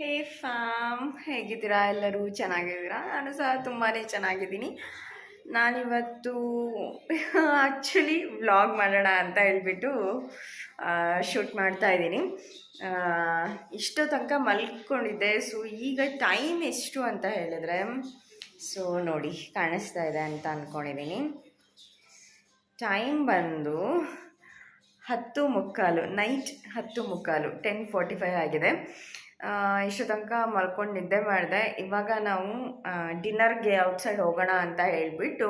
ಹೇ fam ಹೇಗಿದ್ದೀರಾ ಎಲ್ಲರೂ? ಚೆನ್ನಾಗಿದ್ದೀರಾ? ನಾನು ಸಹ ತುಂಬಾ ಚೆನ್ನಾಗಿದ್ದೀನಿ. ನಾನಿವತ್ತು ಆ್ಯಕ್ಚುಲಿ ವ್ಲಾಗ್ ಮಾಡೋಣ ಅಂತ ಹೇಳ್ಬಿಟ್ಟು ಶೂಟ್ ಮಾಡ್ತಾ ಇದ್ದೀನಿ. ಇಷ್ಟೋ ತನಕ ಮಲ್ಕೊಂಡಿದ್ದೆ. ಸೊ ಈಗ ಟೈಮ್ ಎಷ್ಟು ಅಂತ ಹೇಳಿದ್ರೆ ಸೊ ನೋಡಿ, ಕಾಣಿಸ್ತಾ ಇದೆ ಅಂತ ಅಂದ್ಕೊಂಡಿದ್ದೀನಿ ಟೈಮ್ ಬಂದು ಹತ್ತು ಮುಕ್ಕಾಲು ನೈಟ್ ಹತ್ತು ಮುಕ್ಕಾಲು ಟೆನ್ ಫೋರ್ಟಿ ಫೈವ್ ಆಗಿದೆ. ಇಷ್ಟು ತನಕ ಮಲ್ಕೊಂಡು ನಿದ್ದೆ ಮಾಡಿದೆ. ಇವಾಗ ನಾವು ಡಿನ್ನರ್ಗೆ ಔಟ್ಸೈಡ್ ಹೋಗೋಣ ಅಂತ ಹೇಳಿಬಿಟ್ಟು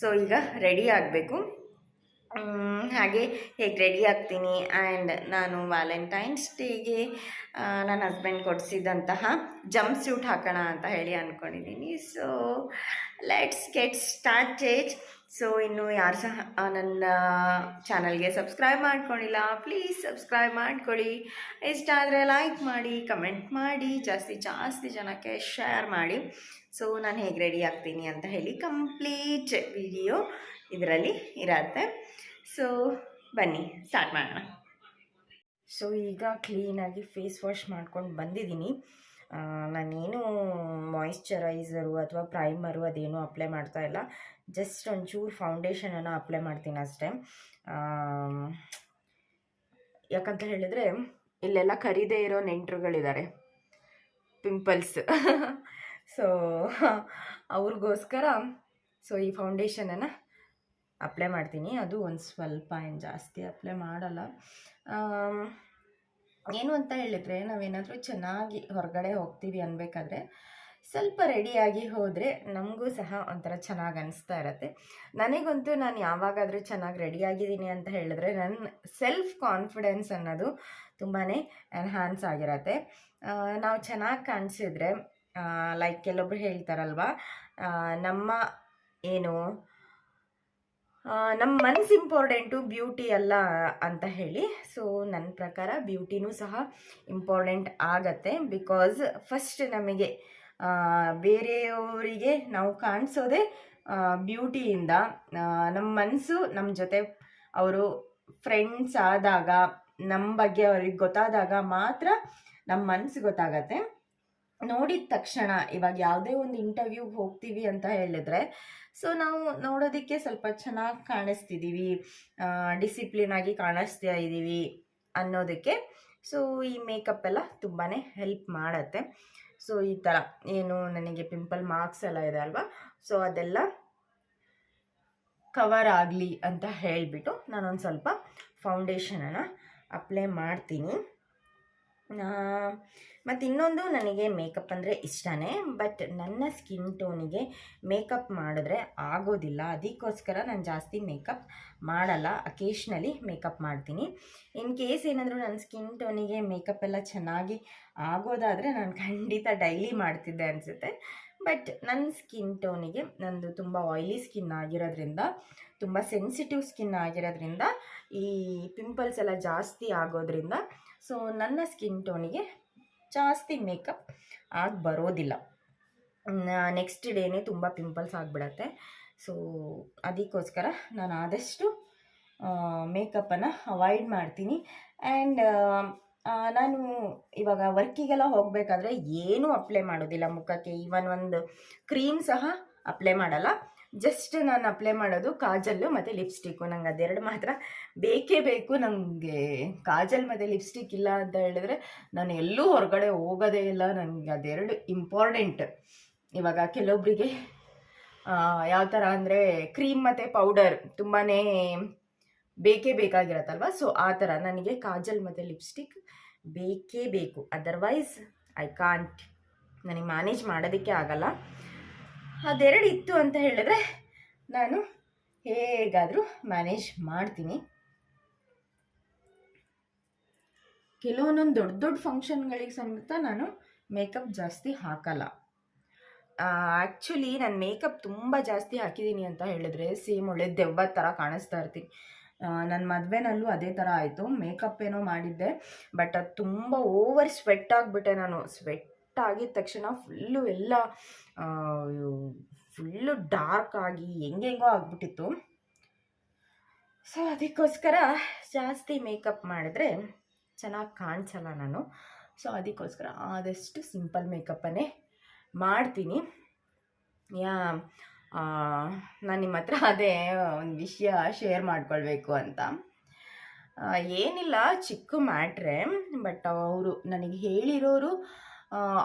ಸೊ ಈಗ ರೆಡಿ ಆಗಬೇಕು. ಹಾಗೆ ಹೇಗೆ ರೆಡಿ ಆಗ್ತೀನಿ ಆ್ಯಂಡ್ ನಾನು ವ್ಯಾಲೆಂಟೈನ್ಸ್ ಡೇಗೆ ನನ್ನ ಹಸ್ಬೆಂಡ್ ಕೊಡಿಸಿದಂತಹ ಜಂಪ್ ಸ್ಯೂಟ್ ಹಾಕೋಣ ಅಂತ ಹೇಳಿ ಅಂದ್ಕೊಂಡಿದ್ದೀನಿ so let's get started so ಇನ್ನು ಯಾರು ಸಹ ನನ್ನ ಚಾನಲ್ಗೆ ಸಬ್ಸ್ಕ್ರೈಬ್ ಮಾಡ್ಕೊಂಡಿಲ್ಲ ಪ್ಲೀಸ್ ಸಬ್ಸ್ಕ್ರೈಬ್ ಮಾಡ್ಕೊಳ್ಳಿ. ಇಷ್ಟ ಆದರೆ ಲೈಕ್ ಮಾಡಿ ಕಮೆಂಟ್ ಮಾಡಿ, ಜಾಸ್ತಿ ಜಾಸ್ತಿ ಜನಕ್ಕೆ ಶೇರ್ ಮಾಡಿ. ಸೊ ನಾನು ಹೇಗೆ ರೆಡಿ ಆಗ್ತೀನಿ ಅಂತ ಹೇಳಿ ಕಂಪ್ಲೀಟ್ ವಿಡಿಯೋ ಇದರಲ್ಲಿ ಇರತ್ತೆ. ಸೊ ಬನ್ನಿ ಸ್ಟಾರ್ಟ್ ಮಾಡೋಣ. ಸೊ ಈಗ ಕ್ಲೀನಾಗಿ ಫೇಸ್ ವಾಶ್ ಮಾಡ್ಕೊಂಡು ಬಂದಿದ್ದೀನಿ. ನಾನೇನು ಮಾಯಿಶ್ಚರೈಸರು ಅಥವಾ ಪ್ರೈಮರು ಅದೇನು ಅಪ್ಲೈ ಮಾಡ್ತಾ ಇಲ್ಲ. ಜಸ್ಟ್ ಒಂಚೂರು ಫೌಂಡೇಶನನ್ನು ಅಪ್ಲೈ ಮಾಡ್ತೀನಿ ಅಷ್ಟೇ. ಯಾಕಂತ ಹೇಳಿದರೆ, ಇಲ್ಲೆಲ್ಲ ಕರಿದೇ ಇರೋ ನೆಂಟರುಗಳಿದ್ದಾರೆ ಪಿಂಪಲ್ಸ್ ಸೊ ಅವ್ರಿಗೋಸ್ಕರ ಸೊ ಈ ಫೌಂಡೇಶನನ್ನು ಅಪ್ಲೈ ಮಾಡ್ತೀನಿ. ಅದು ಒಂದು ಸ್ವಲ್ಪ ಏನು ಜಾಸ್ತಿ ಅಪ್ಲೈ ಮಾಡಲ್ಲ. ಏನು ಅಂತ ಹೇಳಿದರೆ ನಾವೇನಾದರೂ ಚೆನ್ನಾಗಿ ಹೊರಗಡೆ ಹೋಗ್ತೀವಿ ಅನ್ಬೇಕಾದ್ರೆ ಸ್ವಲ್ಪ ರೆಡಿಯಾಗಿ ಹೋದರೆ ನಮಗೂ ಸಹ ಒಂಥರ ಚೆನ್ನಾಗಿ ಅನಿಸ್ತಾ ಇರತ್ತೆ. ನನಗಂತೂ ನಾನು ಯಾವಾಗಾದರೂ ಚೆನ್ನಾಗಿ ರೆಡಿಯಾಗಿದ್ದೀನಿ ಅಂತ ಹೇಳಿದ್ರೆ ನನ್ನ ಸೆಲ್ಫ್ ಕಾನ್ಫಿಡೆನ್ಸ್ ಅನ್ನೋದು ತುಂಬಾ ಎನ್ಹಾನ್ಸ್ ಆಗಿರತ್ತೆ. ನಾವು ಚೆನ್ನಾಗಿ ಕಾಣಿಸಿದ್ರೆ ಲೈಕ್ ಕೆಲವೊಬ್ರು ಹೇಳ್ತಾರಲ್ವ ನಮ್ಮ ಏನು ನಮ್ಮ ಮನ್ಸು ಇಂಪಾರ್ಟೆಂಟು ಬ್ಯೂಟಿ ಅಲ್ಲ ಅಂತ ಹೇಳಿ. ಸೊ ನನ್ನ ಪ್ರಕಾರ ಬ್ಯೂಟಿನೂ ಸಹ ಇಂಪಾರ್ಟೆಂಟ್ ಆಗತ್ತೆ ಬಿಕಾಸ್ ಫಸ್ಟ್ ನಮಗೆ ಬೇರೆಯವರಿಗೆ ನಾವು ಕಾಣಿಸೋದೆ ಬ್ಯೂಟಿಯಿಂದ ನಮ್ಮ ಮನಸ್ಸು ನಮ್ಮ ಜೊತೆ ಅವರು ಫ್ರೆಂಡ್ಸ್ ಆದಾಗ ನಮ್ಮ ಬಗ್ಗೆ ಅವ್ರಿಗೆ ಗೊತ್ತಾದಾಗ ಮಾತ್ರ ನಮ್ಮ ಮನಸ್ಸು ಗೊತ್ತಾಗತ್ತೆ. ನೋಡಿದ ತಕ್ಷಣ ಇವಾಗ ಯಾವುದೇ ಒಂದು ಇಂಟರ್ವ್ಯೂಗೆ ಹೋಗ್ತೀವಿ ಅಂತ ಹೇಳಿದ್ರೆ ಸೊ ನಾವು ನೋಡೋದಕ್ಕೆ ಸ್ವಲ್ಪ ಚೆನ್ನಾಗಿ ಕಾಣಿಸ್ತಿದ್ದೀವಿ ಡಿಸಿಪ್ಲಿನ್ ಆಗಿ ಕಾಣಿಸ್ತಾ ಇದ್ದೀವಿ ಅನ್ನೋದಕ್ಕೆ. ಸೊ ಈ ಮೇಕಪ್ ಎಲ್ಲ ತುಂಬಾ ಹೆಲ್ಪ್ ಮಾಡತ್ತೆ. ಸೊ ಈ ಥರ ಏನು ನನಗೆ ಪಿಂಪಲ್ ಮಾರ್ಕ್ಸ್ ಎಲ್ಲ ಇದೆ ಅಲ್ವಾ? ಸೊ ಅದೆಲ್ಲ ಕವರ್ ಆಗಲಿ ಅಂತ ಹೇಳಿಬಿಟ್ಟು ನಾನೊಂದು ಸ್ವಲ್ಪ ಫೌಂಡೇಶನನ್ನು ಅಪ್ಲೈ ಮಾಡ್ತೀನಿ. ಮತ್ತು ಇನ್ನೊಂದು ನನಗೆ ಮೇಕಪ್ ಅಂದರೆ ಇಷ್ಟನೇ ಬಟ್ ನನ್ನ ಸ್ಕಿನ್ ಟೋನಿಗೆ ಮೇಕಪ್ ಮಾಡಿದ್ರೆ ಆಗೋದಿಲ್ಲ. ಅದಕ್ಕೋಸ್ಕರ ನಾನು ಜಾಸ್ತಿ ಮೇಕಪ್ ಮಾಡಲ್ಲ. ಅಕೇಶ್ನಲಿ ಮೇಕಪ್ ಮಾಡ್ತೀನಿ. ಇನ್ ಕೇಸ್ ಏನಾದರೂ ನನ್ನ ಸ್ಕಿನ್ ಟೋನಿಗೆ ಮೇಕಪ್ ಎಲ್ಲ ಚೆನ್ನಾಗಿ ಆಗೋದಾದರೆ ನಾನು ಖಂಡಿತ ಡೈಲಿ ಮಾಡ್ತಿದ್ದೆ ಅನಿಸುತ್ತೆ. ಬಟ್ ನನ್ನ ಸ್ಕಿನ್ ಟೋನಿಗೆ ನಂದು ತುಂಬ ಆಯ್ಲಿ ಸ್ಕಿನ್ ಆಗಿರೋದ್ರಿಂದ, ತುಂಬ ಸೆನ್ಸಿಟಿವ್ ಸ್ಕಿನ್ ಆಗಿರೋದ್ರಿಂದ ಈ ಪಿಂಪಲ್ಸ್ ಎಲ್ಲ ಜಾಸ್ತಿ ಆಗೋದ್ರಿಂದ ಸೊ ನನ್ನ ಸ್ಕಿನ್ ಟೋನಿಗೆ ಜಾಸ್ತಿ ಮೇಕಪ್ ಆಗಿ ಬರೋದಿಲ್ಲ. ನೆಕ್ಸ್ಟ್ ಡೇನೇ ತುಂಬ ಪಿಂಪಲ್ಸ್ ಆಗಿಬಿಡತ್ತೆ. ಸೊ ಅದಕ್ಕೋಸ್ಕರ ನಾನು ಆದಷ್ಟು ಮೇಕಪ್ಪನ್ನು ಅವಾಯ್ಡ್ ಮಾಡ್ತೀನಿ. ಆ್ಯಂಡ್ ನಾನು ಇವಾಗ ವರ್ಕಿಗೆಲ್ಲ ಹೋಗಬೇಕಾದ್ರೆ ಏನೂ ಅಪ್ಲೈ ಮಾಡೋದಿಲ್ಲ. ಮುಖಕ್ಕೆ ಈವನ್ ಒಂದು ಕ್ರೀಮ್ ಸಹ ಅಪ್ಲೈ ಮಾಡಲ್ಲ. ಜಸ್ಟ್ ನಾನು ಅಪ್ಲೈ ಮಾಡೋದು ಕಾಜಲ್ಲು ಮತ್ತು ಲಿಪ್ಸ್ಟಿಕ್ಕು ನಂಗೆ ಅದೆರಡು ಮಾತ್ರ ಬೇಕೇ ಬೇಕು. ನನಗೆ ಕಾಜಲ್ ಮತ್ತು ಲಿಪ್ಸ್ಟಿಕ್ ಇಲ್ಲ ಅಂತ ಹೇಳಿದ್ರೆ ನಾನು ಎಲ್ಲೂ ಹೊರಗಡೆ ಹೋಗೋದೇ ಇಲ್ಲ. ನನಗೆ ಅದೆರಡು ಇಂಪಾರ್ಟೆಂಟ್ ಇವಾಗ ಕೆಲವೊಬ್ಬರಿಗೆ ಯಾವ ಥರ ಅಂದರೆ ಕ್ರೀಮ್ ಮತ್ತು ಪೌಡರ್ ತುಂಬಾ ಬೇಕೇ ಬೇಕಾಗಿರತ್ತಲ್ವ? ಸೊ ಆ ಥರ ನನಗೆ ಕಾಜಲ್ ಮತ್ತು ಲಿಪ್ಸ್ಟಿಕ್ ಬೇಕೇ ಬೇಕು. ಅದರ್ವೈಸ್ ಐ ಕಾಂಟ್ ನನಗೆ ಮ್ಯಾನೇಜ್ ಮಾಡೋದಕ್ಕೆ ಆಗಲ್ಲ. ಅದೆರಡು ಇತ್ತು ಅಂತ ಹೇಳಿದ್ರೆ ನಾನು ಹೇಗಾದರೂ ಮ್ಯಾನೇಜ್ ಮಾಡ್ತೀನಿ. ಕೆಲವೊಂದೊಂದು ದೊಡ್ಡ ದೊಡ್ಡ ಫಂಕ್ಷನ್ಗಳಿಗೆ ಸಮೇತ ನಾನು ಮೇಕಪ್ ಜಾಸ್ತಿ ಹಾಕಲ್ಲ. ಆ್ಯಕ್ಚುಲಿ ನಾನು ಮೇಕಪ್ ತುಂಬ ಜಾಸ್ತಿ ಹಾಕಿದ್ದೀನಿ ಅಂತ ಹೇಳಿದ್ರೆ ಸೇಮ್ ಒಳ್ಳೆ ದೆವ್ವ ಥರ ಕಾಣಿಸ್ತಾ ಇರ್ತೀನಿ ನನ್ನ ಮದುವೆನಲ್ಲೂ ಅದೇ ಥರ ಆಯಿತು. ಮೇಕಪ್ ಏನೋ ಮಾಡಿದ್ದೆ ಬಟ್ ಅದು ತುಂಬ ಓವರ್ ಸ್ವೆಟ್ ಆಗಿಬಿಟ್ಟೆ ನಾನು. ಸ್ವೆಟ್ ಆಗಿದ ತಕ್ಷಣ ಫುಲ್ಲು ಎಲ್ಲ ಫುಲ್ಲು ಡಾರ್ಕ್ ಆಗಿ ಹೆಂಗೆಂಗೋ ಆಗಿಬಿಟ್ಟಿತ್ತು. ಸೊ ಅದಕ್ಕೋಸ್ಕರ ಜಾಸ್ತಿ ಮೇಕಪ್ ಮಾಡಿದ್ರೆ ಚೆನ್ನಾಗಿ ಕಾಣಿಸಲ್ಲ ನಾನು. ಸೊ ಅದಕ್ಕೋಸ್ಕರ ಆದಷ್ಟು ಸಿಂಪಲ್ ಮೇಕಪ್ಪನ್ನೇ ಮಾಡ್ತೀನಿ. ಯಾ ನಾನು ನಿಮ್ಮ ಹತ್ರ ಅದೇ ಒಂದು ವಿಷಯ ಶೇರ್ ಮಾಡ್ಕೊಳ್ಬೇಕು ಅಂತ. ಏನಿಲ್ಲ, ಚಿಕ್ಕ ಮ್ಯಾಟ್ರೆ, ಬಟ್ ಅವರು ನನಗೆ ಹೇಳಿರೋರು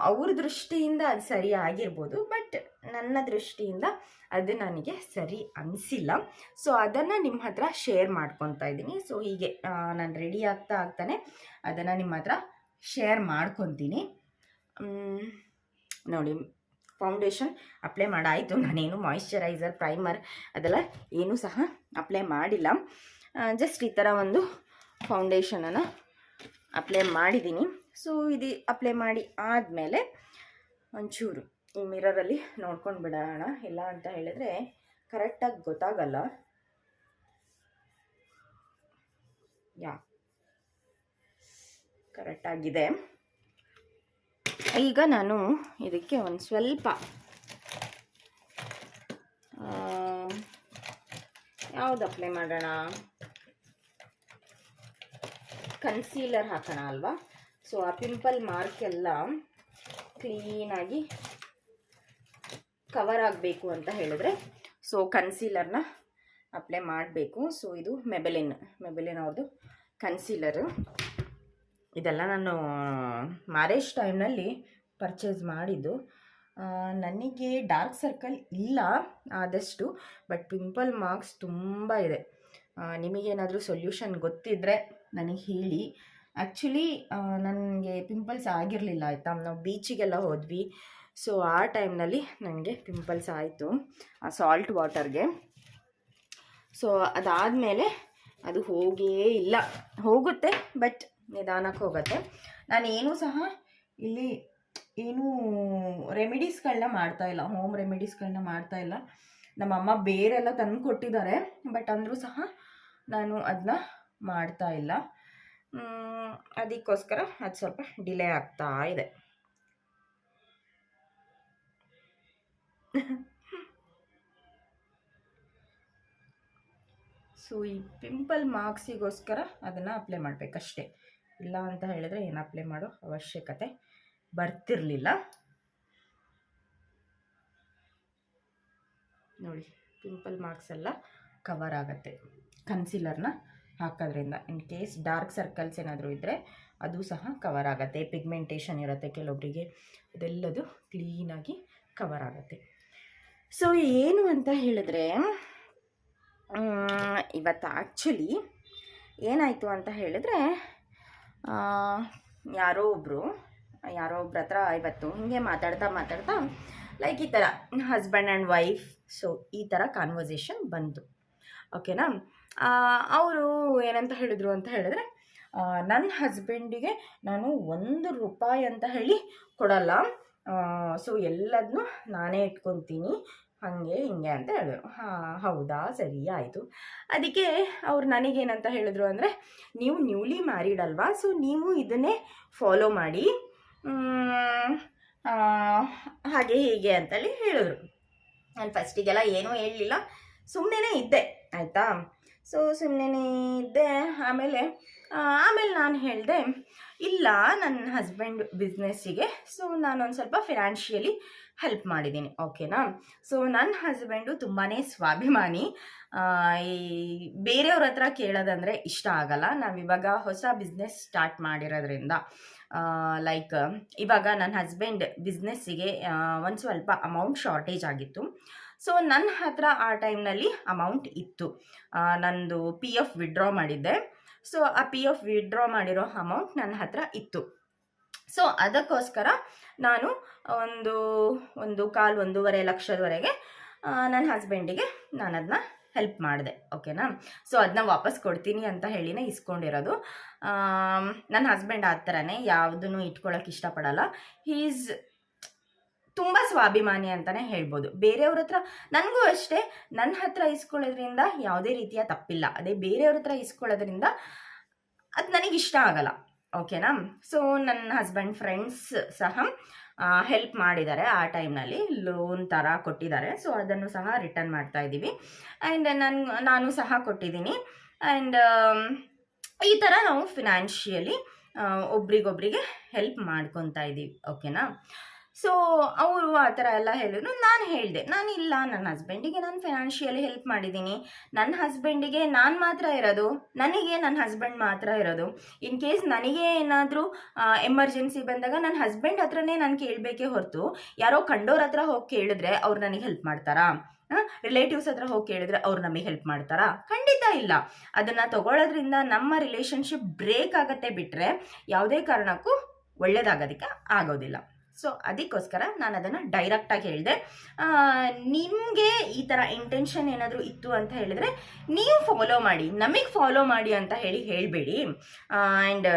ಅವ್ರ ದೃಷ್ಟಿಯಿಂದ ಅದು ಸರಿ ಆಗಿರ್ಬೋದು, ಬಟ್ ನನ್ನ ದೃಷ್ಟಿಯಿಂದ ಅದು ನನಗೆ ಸರಿ ಅನಿಸಿಲ್ಲ. ಸೊ ಅದನ್ನು ನಿಮ್ಮ ಹತ್ರ ಶೇರ್ ಮಾಡ್ಕೊತಾ ಇದ್ದೀನಿ. ಸೊ ಹೀಗೆ ನಾನು ರೆಡಿ ಆಗ್ತಾ ಆಗ್ತಾನೆ. ಅದನ್ನು ನಿಮ್ಮ ಹತ್ರ ಶೇರ್ ಮಾಡ್ಕೊತೀನಿ. ನೋಡಿ ಫೌಂಡೇಶನ್ ಅಪ್ಲೈ ಮಾಡಾಯಿತು. ನಾನೇನು ಮಾಯಿಶ್ಚರೈಸರ್ ಪ್ರೈಮರ್ ಅದೆಲ್ಲ ಏನೂ ಸಹ ಅಪ್ಲೈ ಮಾಡಿಲ್ಲ. ಜಸ್ಟ್ ಈ ಥರ ಒಂದು ಫೌಂಡೇಶನನ್ನು ಅಪ್ಲೈ ಮಾಡಿದ್ದೀನಿ. ಸೊ ಇದು ಅಪ್ಲೈ ಮಾಡಿ ಆದಮೇಲೆ ಒಂಚೂರು ಈ ಮಿರರಲ್ಲಿ ನೋಡ್ಕೊಂಡು ಬಿಡೋಣ. ಇಲ್ಲ ಅಂತ ಹೇಳಿದ್ರೆ ಕರೆಕ್ಟಾಗಿ ಗೊತ್ತಾಗಲ್ಲ. ಯಾ. ಕರೆಕ್ಟಾಗಿದೆ ಈಗ ನಾನು ಇದಕ್ಕೆ ಒಂದು ಸ್ವಲ್ಪ ಯಾವ್ದು ಅಪ್ಲೈ ಮಾಡೋಣ? ಕನ್ಸೀಲರ್ ಹಾಕೋಣ ಅಲ್ವಾ? ಸೊ ಆ ಪಿಂಪಲ್ ಮಾರ್ಕ್ ಎಲ್ಲ ಕ್ಲೀನಾಗಿ ಕವರ್ ಆಗಬೇಕು ಅಂತ ಹೇಳಿದ್ರೆ, ಸೊ ಕನ್ಸೀಲರ್ನ ಅಪ್ಲೈ ಮಾಡಬೇಕು. ಸೊ ಇದು ಮೆಬೆಲಿನ್ ಮೆಬೆಲಿನ್ ಅವ್ರದ್ದು ಕನ್ಸೀಲರು ಇದೆಲ್ಲ ನಾನು ಮ್ಯಾರೇಜ್ ಟೈಮ್ನಲ್ಲಿ ಪರ್ಚೇಸ್ ಮಾಡಿದ್ದು. ನನಗೆ ಡಾರ್ಕ್ ಸರ್ಕಲ್ ಇಲ್ಲ ಆದಷ್ಟು ಬಟ್ ಪಿಂಪಲ್ ಮಾರ್ಕ್ಸ್ ತುಂಬ ಇದೆ. ನಿಮಗೇನಾದರೂ ಸೊಲ್ಯೂಷನ್ ಗೊತ್ತಿದ್ದರೆ ನನಗೆ ಹೇಳಿ. ಆ್ಯಕ್ಚುಲಿ ನನಗೆ ಪಿಂಪಲ್ಸ್ ಆಗಿರಲಿಲ್ಲ, ಆಯಿತಾ? ನಾವು ಬೀಚಿಗೆಲ್ಲ ಹೋದ್ವಿ. ಸೊ ಆ ಟೈಮ್ನಲ್ಲಿ ನನಗೆ ಪಿಂಪಲ್ಸ್ ಆಯಿತು, ಆ ಸಾಲ್ಟ್ ವಾಟರ್ಗೆ ಸೊ ಅದಾದಮೇಲೆ ಅದು ಹೋಗೇ ಇಲ್ಲ. ಹೋಗುತ್ತೆ ಬಟ್ ನಿಧಾನಕ್ಕೆ ಹೋಗುತ್ತೆ. ನಾನು ಏನೂ ಸಹ ಇಲ್ಲಿ ಏನೂ ರೆಮಿಡೀಸ್ಗಳನ್ನ ಮಾಡ್ತಾ ಇಲ್ಲ. ಹೋಮ್ ರೆಮಿಡೀಸ್ಗಳನ್ನ ಮಾಡ್ತಾ ಇಲ್ಲ. ನಮ್ಮಮ್ಮ ಬೇರೆಲ್ಲ ತಂದು ಕೊಟ್ಟಿದ್ದಾರೆ ಬಟ್ ಅಂದರೂ ಸಹ ನಾನು ಅದನ್ನ ಮಾಡ್ತಾ ಇಲ್ಲ. ಅದಕ್ಕೋಸ್ಕರ ಅದು ಸ್ವಲ್ಪ ಡಿಲೇ ಆಗ್ತಾ ಇದೆ. ಸೊ, ಈ ಪಿಂಪಲ್ ಮಾರ್ಕ್ಸಿಗೋಸ್ಕರ ಅದನ್ನು ಅಪ್ಲೈ ಮಾಡಬೇಕಷ್ಟೇ. ಇಲ್ಲ ಅಂತ ಹೇಳಿದ್ರೆ ಏನು ಅಪ್ಲೈ ಮಾಡೋ ಅವಶ್ಯಕತೆ ಬರ್ತಿರಲಿಲ್ಲ. ನೋಡಿ ಪಿಂಪಲ್ ಮಾರ್ಕ್ಸ್ ಎಲ್ಲ ಕವರ್ ಆಗುತ್ತೆ. ಕನ್ಸಿಲರ್ನ ಹಾಕೋದ್ರಿಂದ. ಇನ್ ಕೇಸ್ ಡಾರ್ಕ್ ಸರ್ಕಲ್ಸ್ ಏನಾದರೂ ಇದ್ದರೆ ಅದು ಸಹ ಕವರ್ ಆಗುತ್ತೆ. ಪಿಗ್ಮೆಂಟೇಷನ್ ಇರುತ್ತೆ ಕೆಲವೊಬ್ಬರಿಗೆ ಅದೆಲ್ಲದು ಕ್ಲೀನಾಗಿ ಕವರ್ ಆಗುತ್ತೆ. ಸೊ ಏನು ಅಂತ ಹೇಳಿದ್ರೆ ಇವತ್ತು ಆ್ಯಕ್ಚುಲಿ ಏನಾಯಿತು ಅಂತ ಹೇಳಿದ್ರೆ ಯಾರೋ ಒಬ್ಬರು ಯಾರೋ ಒಬ್ರ ಹತ್ರ ಇವತ್ತು ಹಿಂಗೆ ಮಾತಾಡ್ತಾ ಮಾತಾಡ್ತಾ ಲೈಕ್ ಈ ಥರ ಹಸ್ಬೆಂಡ್ ಆ್ಯಂಡ್ ವೈಫ್ ಸೊ ಈ ಥರ ಕಾನ್ವರ್ಸೇಷನ್ ಬಂತು. ಓಕೆನಾ ಅವರು ಏನಂತ ಹೇಳಿದರು ಅಂತ ಹೇಳಿದ್ರೆ ನನ್ನ ಹಸ್ಬೆಂಡಿಗೆ ನಾನು ಒಂದು ರೂಪಾಯಿ ಅಂತ ಹೇಳಿ ಕೊಡಲ್ಲ. ಸೊ ಎಲ್ಲದನ್ನೂ ನಾನೇ ಇಟ್ಕೊತೀನಿ. ಹಾಗೆ ಹಿಂಗೆ ಅಂತ ಹೇಳಿದ್ರು. ಹಾಂ, ಹೌದಾ? ಸರಿ, ಆಯಿತು. ಅದಕ್ಕೆ ಅವ್ರು ನನಗೇನಂತ ಹೇಳಿದ್ರು ಅಂದರೆ, ನೀವು ನ್ಯೂಲಿ ಮ್ಯಾರಿಡ್ ಅಲ್ವಾ? ಸೊ ನೀವು ಇದನ್ನೇ ಫಾಲೋ ಮಾಡಿ ಹಾಗೆ ಹೀಗೆ ಅಂತೇಳಿ ಹೇಳಿದ್ರು. ನಾನು ಫಸ್ಟಿಗೆಲ್ಲ ಏನೂ ಹೇಳಲಿಲ್ಲ. ಸುಮ್ಮನೆ ಇದ್ದೆ, ಆಯಿತಾ? ಸೊ ಸುಮ್ಮನೆ ಇದ್ದೆ. ಆಮೇಲೆ ಆಮೇಲೆ ನಾನು ಹೇಳಿದೆ, ಇಲ್ಲ ನನ್ನ ಹಸ್ಬೆಂಡ್ ಬಿಸ್ನೆಸ್ಸಿಗೆ ಸೊ ನಾನೊಂದು ಸ್ವಲ್ಪ ಫಿನಾನ್ಷಿಯಲಿ ಹೆಲ್ಪ್ ಮಾಡಿದ್ದೀನಿ ಓಕೆನಾ ಸೊ ನನ್ನ ಹಸ್ಬೆಂಡು ತುಂಬಾ ಸ್ವಾಭಿಮಾನಿ. ಈ ಬೇರೆಯವ್ರ ಹತ್ರ ಕೇಳೋದಂದರೆ ಇಷ್ಟ ಆಗಲ್ಲ. ಇವಾಗ ಹೊಸ ಬಿಸ್ನೆಸ್ ಸ್ಟಾರ್ಟ್ ಮಾಡಿರೋದ್ರಿಂದ ಲೈಕ್ ಇವಾಗ ನನ್ನ ಹಸ್ಬೆಂಡ್ ಬಿಸ್ನೆಸ್ಸಿಗೆ ಒಂದು ಸ್ವಲ್ಪ ಅಮೌಂಟ್ ಶಾರ್ಟೇಜ್ ಆಗಿತ್ತು. ಸೊ ನನ್ನ ಹತ್ರ ಆ ಟೈಮ್ನಲ್ಲಿ ಅಮೌಂಟ್ ಇತ್ತು. ನಂದು ಪಿ ಎಫ್ ವಿಡ್ರಾ ಮಾಡಿದ್ದೆ. ಸೊ ಆ ಪಿ ಎಫ್ ವಿಡ್ರಾ ಮಾಡಿರೋ ಅಮೌಂಟ್ ನನ್ನ ಹತ್ರ ಇತ್ತು. ಸೊ ಅದಕ್ಕೋಸ್ಕರ ನಾನು ಒಂದು ಒಂದು ಕಾಲು ಒಂದೂವರೆ ಲಕ್ಷದವರೆಗೆ ನನ್ನ ಹಸ್ಬೆಂಡಿಗೆ ನಾನು ಅದನ್ನ ಹೆಲ್ಪ್ ಮಾಡಿದೆ. ಓಕೆನಾ ಸೊ ಅದನ್ನ ವಾಪಸ್ ಕೊಡ್ತೀನಿ ಅಂತ ಹೇಳಿನೇ ಇಸ್ಕೊಂಡಿರೋದು. ನನ್ನ ಹಸ್ಬೆಂಡ್ ಆ ಥರನೇ ಯಾವುದನ್ನು ಇಟ್ಕೊಳ್ಳೋಕೆ ಇಷ್ಟಪಡಲ್ಲ. ಈಸ್ ತುಂಬ ಸ್ವಾಭಿಮಾನಿ ಅಂತಲೇ ಹೇಳ್ಬೋದು. ಬೇರೆಯವ್ರ ಹತ್ರ ನನಗೂ ಅಷ್ಟೇ ನನ್ನ ಹತ್ರ ಇಸ್ಕೊಳ್ಳೋದ್ರಿಂದ ಯಾವುದೇ ರೀತಿಯ ತಪ್ಪಿಲ್ಲ. ಅದೇ ಬೇರೆಯವ್ರ ಹತ್ರ ಇಸ್ಕೊಳ್ಳೋದ್ರಿಂದ ಅದು ನನಗೆ ಇಷ್ಟ ಆಗಲ್ಲ. ಓಕೆನಾ? ಸೊ ನನ್ನ ಹಸ್ಬೆಂಡ್ ಫ್ರೆಂಡ್ಸ್ ಸಹ ಹೆಲ್ಪ್ ಮಾಡಿದ್ದಾರೆ ಆ ಟೈಮ್ನಲ್ಲಿ ಲೋನ್ ಥರ ಕೊಟ್ಟಿದ್ದಾರೆ. ಸೊ ಅದನ್ನು ಸಹ ರಿಟರ್ನ್ ಮಾಡ್ತಾ ಇದ್ದೀವಿ. ಆ್ಯಂಡ್ ನನ್, ನಾನು ಸಹ ಕೊಟ್ಟಿದ್ದೀನಿ. ಆ್ಯಂಡ್ ಈ ಥರ ನಾವು ಫಿನಾನ್ಷಿಯಲಿ ಒಬ್ರಿಗೊಬ್ರಿಗೆ ಹೆಲ್ಪ್ ಮಾಡ್ಕೊತಾ ಇದ್ದೀವಿ. ಓಕೆನಾ? ಸೊ ಅವರು ಆ ಥರ ಎಲ್ಲ ಹೇಳಿದ್ರು. ನಾನು ಹೇಳಿದೆ ನಾನು ಇಲ್ಲ ನನ್ನ ಹಸ್ಬೆಂಡಿಗೆ ನಾನು ಫಿನಾನ್ಷಿಯಲಿ ಹೆಲ್ಪ್ ಮಾಡಿದ್ದೀನಿ. ನನ್ನ ಹಸ್ಬೆಂಡಿಗೆ ನಾನು ಮಾತ್ರ ಇರೋದು, ನನಗೆ ನನ್ನ ಹಸ್ಬೆಂಡ್ ಮಾತ್ರ ಇರೋದು. ಇನ್ ಕೇಸ್ ನನಗೆ ಏನಾದರೂ ಎಮರ್ಜೆನ್ಸಿ ಬಂದಾಗ ನನ್ನ ಹಸ್ಬೆಂಡ್ ಹತ್ರನೇ ನಾನು ಕೇಳಬೇಕೇ ಹೊರತು. ಯಾರೋ ಕಂಡೋರ್ ಹತ್ರ ಹೋಗಿ ಕೇಳಿದ್ರೆ ಅವ್ರು ನನಗೆ ಹೆಲ್ಪ್ ಮಾಡ್ತಾರಾ? ರಿಲೇಟಿವ್ಸ್ ಹತ್ರ ಹೋಗಿ ಕೇಳಿದ್ರೆ ಅವ್ರು ನಮಗೆ ಹೆಲ್ಪ್ ಮಾಡ್ತಾರಾ? ಖಂಡಿತ ಇಲ್ಲ. ಅದನ್ನು ತಗೊಳ್ಳೋದ್ರಿಂದ ನಮ್ಮ ರಿಲೇಷನ್ಶಿಪ್ ಬ್ರೇಕ್ ಆಗತ್ತೆ ಬಿಟ್ಟರೆ ಯಾವುದೇ ಕಾರಣಕ್ಕೂ ಒಳ್ಳೇದಾಗೋದಕ್ಕೆ ಆಗೋದಿಲ್ಲ. ಸೊ ಅದಕ್ಕೋಸ್ಕರ ನಾನು ಅದನ್ನು ಡೈರೆಕ್ಟಾಗಿ ಹೇಳಿದೆ. ನಿಮಗೆ ಈ ಥರ ಇಂಟೆನ್ಷನ್ ಏನಾದರೂ ಇತ್ತು ಅಂತ ಹೇಳಿದ್ರೆ ನೀವು ಫಾಲೋ ಮಾಡಿ, ನಮಗೆ ಫಾಲೋ ಮಾಡಿ ಅಂತ ಹೇಳಿ ಹೇಳಬೇಡಿ. ಆ್ಯಂಡ್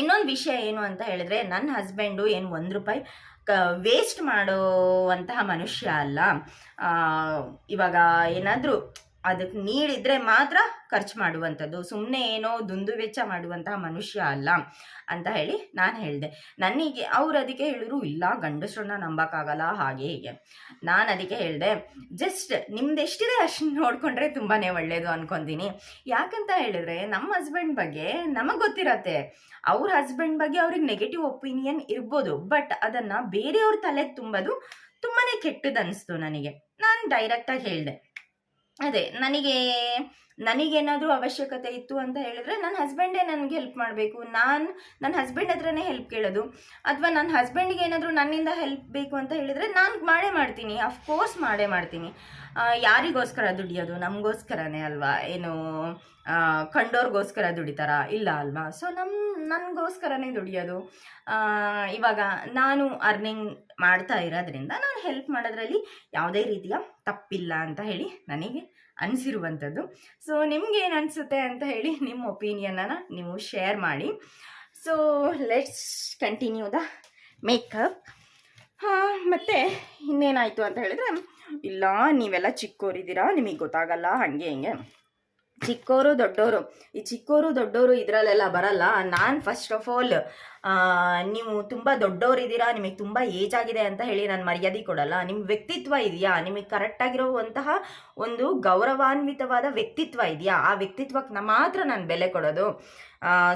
ಇನ್ನೊಂದು ವಿಷಯ ಏನು ಅಂತ ಹೇಳಿದ್ರೆ ನನ್ನ ಹಸ್ಬೆಂಡು ಏನು ಒಂದು ರೂಪಾಯಿ ಕ ವೇಸ್ಟ್ ಮಾಡುವಂತಹ ಮನುಷ್ಯ ಅಲ್ಲ. ಇವಾಗ ಏನಾದರೂ ಅದಕ್ಕೆ ನೀಡಿದ್ರೆ ಮಾತ್ರ ಖರ್ಚು ಮಾಡುವಂಥದ್ದು. ಸುಮ್ಮನೆ ಏನೋ ದುಂದು ವೆಚ್ಚ ಮಾಡುವಂತಹ ಮನುಷ್ಯ ಅಲ್ಲ ಅಂತ ಹೇಳಿ ನಾನು ಹೇಳಿದೆ. ನನಗೆ ಅವ್ರು ಅದಕ್ಕೆ ಹೇಳಿದ್ರು ಇಲ್ಲ, ಗಂಡಸ್ರನ್ನ ನಂಬಕ್ಕಾಗಲ್ಲ, ಹಾಗೆ ಹೀಗೆ. ನಾನು ಅದಕ್ಕೆ ಹೇಳಿದೆ, ಜಸ್ಟ್ ನಿಮ್ದು ಎಷ್ಟಿದೆ ಅಷ್ಟು ನೋಡಿಕೊಂಡ್ರೆ ತುಂಬಾ ಒಳ್ಳೆಯದು ಅನ್ಕೊಂತೀನಿ. ಯಾಕಂತ ಹೇಳಿದ್ರೆ ನಮ್ಮ ಹಸ್ಬೆಂಡ್ ಬಗ್ಗೆ ನಮಗೆ ಗೊತ್ತಿರತ್ತೆ. ಅವ್ರ ಹಸ್ಬೆಂಡ್ ಬಗ್ಗೆ ಅವ್ರಿಗೆ ನೆಗೆಟಿವ್ ಒಪಿನಿಯನ್ ಇರ್ಬೋದು ಬಟ್ ಅದನ್ನು ಬೇರೆಯವ್ರ ತಲೆಗೆ ತುಂಬೋದು ತುಂಬಾ ಕೆಟ್ಟದ್ದು ಅನಿಸ್ತು ನನಗೆ. ನಾನು ಡೈರೆಕ್ಟಾಗಿ ಹೇಳಿದೆ. ಅದೇ ನನಗೆ ನನಗೇನಾದರೂ ಅವಶ್ಯಕತೆ ಇತ್ತು ಅಂತ ಹೇಳಿದ್ರೆ ನನ್ನ ಹಸ್ಬೆಂಡೇ ನನಗೆ ಹೆಲ್ಪ್ ಮಾಡಬೇಕು. ನಾನು ನನ್ನ ಹಸ್ಬೆಂಡ್ ಹತ್ರನೇ ಹೆಲ್ಪ್ ಕೇಳೋದು. ಅಥವಾ ನನ್ನ ಹಸ್ಬೆಂಡ್ಗೆ ಏನಾದರೂ ನನ್ನಿಂದ ಹೆಲ್ಪ್ ಬೇಕು ಅಂತ ಹೇಳಿದರೆ ನಾನು ಮಾಡೇ ಮಾಡ್ತೀನಿ. ಅಫ್ಕೋರ್ಸ್ ಮಾಡೇ ಮಾಡ್ತೀನಿ. ಯಾರಿಗೋಸ್ಕರ ದುಡಿಯೋದು? ನಮಗೋಸ್ಕರನೇ ಅಲ್ವಾ? ಏನು ಕಂಡೋರ್ಗೋಸ್ಕರ ದುಡಿತಾರ? ಇಲ್ಲ ಅಲ್ವಾ? ಸೊ ನಮ್ಮ ನನಗೋಸ್ಕರನೇ ದುಡಿಯೋದು. ಇವಾಗ ನಾನು ಅರ್ನಿಂಗ್ ಮಾಡ್ತಾ ಇರೋದ್ರಿಂದ ನಾನು ಹೆಲ್ಪ್ ಮಾಡೋದ್ರಲ್ಲಿ ಯಾವುದೇ ರೀತಿಯ ತಪ್ಪಿಲ್ಲ ಅಂತ ಹೇಳಿ ನನಗೆ ಅನಿಸಿರುವಂಥದ್ದು. ಸೊ ನಿಮ್ಗೆ ಏನು ಅನಿಸುತ್ತೆ ಅಂತ ಹೇಳಿ ನಿಮ್ಮ ಒಪಿನಿಯನನ್ನು ನೀವು ಶೇರ್ ಮಾಡಿ. So let's continue the makeup ಮತ್ತು ಇನ್ನೇನಾಯಿತು ಅಂತ ಹೇಳಿದ್ರೆ, ಇಲ್ಲ, ನೀವೆಲ್ಲ ಚಿಕ್ಕೋರಿದ್ದೀರಾ? ನಿಮಗೆ ಗೊತ್ತಾಗಲ್ಲ, ಹಾಗೆ ಹಿಂಗೆ. ಚಿಕ್ಕೋರು ದೊಡ್ಡೋರು. ಈ ಚಿಕ್ಕೋರು ದೊಡ್ಡೋರು ಇದರಲ್ಲೆಲ್ಲ ಬರಲ್ಲ. ನಾನು ಫಸ್ಟ್ ಆಫ್ ಆಲ್ ನೀವು ತುಂಬ ದೊಡ್ಡವರಿದ್ದೀರಾ ನಿಮಗೆ ತುಂಬ ಏಜ್ ಆಗಿದೆ ಅಂತ ಹೇಳಿ ನಾನು ಮರ್ಯಾದೆ ಕೊಡಲ್ಲ. ನಿಮ್ಮ ವ್ಯಕ್ತಿತ್ವ ಇದೆಯಾ? ನಿಮಗೆ ಕರೆಕ್ಟಾಗಿರುವಂತಹ ಒಂದು ಗೌರವಾನ್ವಿತವಾದ ವ್ಯಕ್ತಿತ್ವ ಇದೆಯಾ? ಆ ವ್ಯಕ್ತಿತ್ವಕ್ಕೆ ಮಾತ್ರ ನಾನು ಬೆಲೆ ಕೊಡೋದು.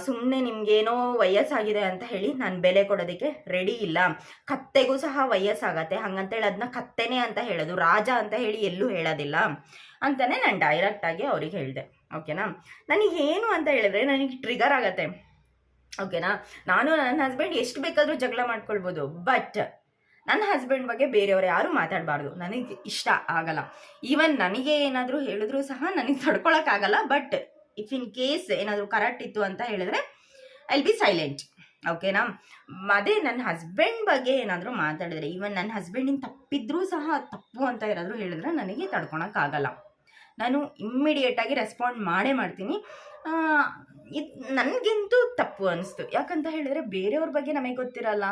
ಸುಮ್ಮನೆ ನಿಮಗೇನೋ ವಯಸ್ಸಾಗಿದೆ ಅಂತ ಹೇಳಿ ನಾನು ಬೆಲೆ ಕೊಡೋದಕ್ಕೆ ರೆಡಿ ಇಲ್ಲ. ಕತ್ತೆಗೂ ಸಹ ವಯಸ್ಸಾಗತ್ತೆ. ಹಂಗಂತೇಳಿ ಅದನ್ನ ಕತ್ತೆನೇ ಅಂತ ಹೇಳೋದು. ರಾಜ ಅಂತ ಹೇಳಿ ಎಲ್ಲೂ ಹೇಳೋದಿಲ್ಲ. ಅಂತಲೇ ನಾನು ಡೈರೆಕ್ಟಾಗಿ ಅವ್ರಿಗೆ ಹೇಳಿದೆ. ಓಕೆನಾ ನನಗೇನು ಅಂತ ಹೇಳಿದ್ರೆ ನನಗೆ ಟ್ರಿಗರ್ ಆಗತ್ತೆ. ಓಕೆನಾ ನಾನು ನನ್ನ ಹಸ್ಬೆಂಡ್ ಎಷ್ಟು ಬೇಕಾದರೂ ಜಗಳ ಮಾಡ್ಕೊಳ್ಬೋದು ಬಟ್ ನನ್ನ ಹಸ್ಬೆಂಡ್ ಬಗ್ಗೆ ಬೇರೆಯವರು ಯಾರೂ ಮಾತಾಡಬಾರ್ದು. ನನಗೆ ಇಷ್ಟ ಆಗಲ್ಲ. ಈವನ್ ನನಗೆ ಏನಾದರೂ ಹೇಳಿದ್ರು ಸಹ ನನಗೆ ತಡ್ಕೊಳಕ್ಕಾಗಲ್ಲ ಬಟ್ ಇಫ್ ಇನ್ ಕೇಸ್ ಏನಾದರೂ ಕರೆಕ್ಟ್ ಇತ್ತು ಅಂತ ಹೇಳಿದ್ರೆ ಐಲ್ ಬಿ ಸೈಲೆಂಟ್ ಓಕೆನಾ ಅದೇ ನನ್ನ ಹಸ್ಬೆಂಡ್ ಬಗ್ಗೆ ಏನಾದರೂ ಮಾತಾಡಿದ್ರೆ ಈವನ್ ನನ್ನ ಹಸ್ಬೆಂಡಿನ ತಪ್ಪಿದ್ರೂ ಸಹ ತಪ್ಪು ಅಂತ ಏನಾದರೂ ಹೇಳಿದ್ರೆ ನನಗೆ ತಡ್ಕೊಳಕ್ಕಾಗಲ್ಲ ನಾನು ಇಮ್ಮಿಡಿಯೇಟಾಗಿ ರೆಸ್ಪಾಂಡ್ ಮಾಡೇ ಮಾಡ್ತೀನಿ. ಇದು ನನಗಿಂತೂ ತಪ್ಪು ಅನಿಸ್ತು. ಯಾಕಂತ ಹೇಳಿದ್ರೆ ಬೇರೆಯವ್ರ ಬಗ್ಗೆ ನಮಗೆ ಗೊತ್ತಿರಲ್ಲ.